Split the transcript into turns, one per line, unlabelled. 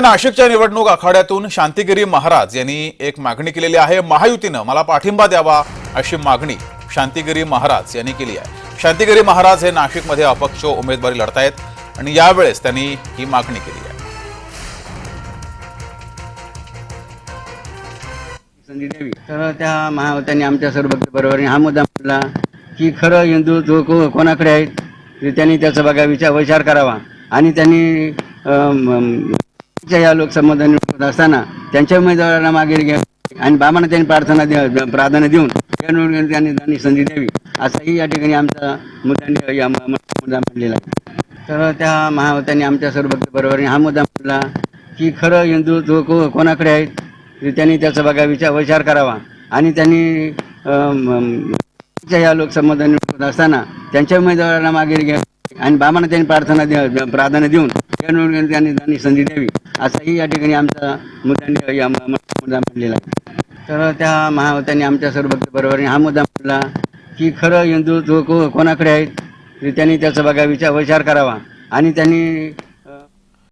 नाशिकच्या निवडणूक आखाड्यातून शांतिगिरी महाराज यांनी एक मागणी केलेली आहे. महायुतीनं मला पाठिंबा द्यावा अशी मागणी शांतिगिरी महाराज यांनी केली आहे. शांतिगिरी महाराज हे नाशिकमध्ये अपक्ष उमेदवारी लढतायत आणि यावेळेस त्यांनी ही मागणी केली आहे.
संधी तर त्या महावतांनी आमच्या सर्व बरोबर हा मुद्दा म्हटला की खरं हिंदू को कोणाकडे आहेत त्यांनी त्याचा बघा विचार विचार करावा. आणि त्यांनी अम, या लोकसभा निवडणूक असताना त्यांच्या उमेदवारांना मागे घ्या आणि बाबांना त्यांनी प्रार्थना दे प्राधान्य देऊन या निवडणुकीत त्यांनी त्यांनी संधी द्यावी. असाही या ठिकाणी आमचा मुद्दा या मुद्दा मांडलेला आहे. तर त्या महावतांनी आमच्या सर्व बरोबर हा मुद्दा म्हटला की खरं हिंदुत्व को कोणाकडे आहेत त्यांनी त्याचा बघा विचार विचार करावा. आणि त्यांनी या लोकसभा निवडणूक असताना त्यांच्या उमेदवारांना मागे घ्या आणि बाबांना त्यांनी प्रार्थना दे प्राधान्य देऊन त्या त्यांनी संधी द्यावी. असाही या ठिकाणी आमचा मुद्दा या मुद्दा मांडलेला आहे. तर त्या महावतांनी आमच्या सर्व बरोबर हा मुद्दा म्हटला की खरं हिंदुत्व को कोणाकडे आहेत त्यांनी त्याचा बघा विचार विचार करावा. आणि त्यांनी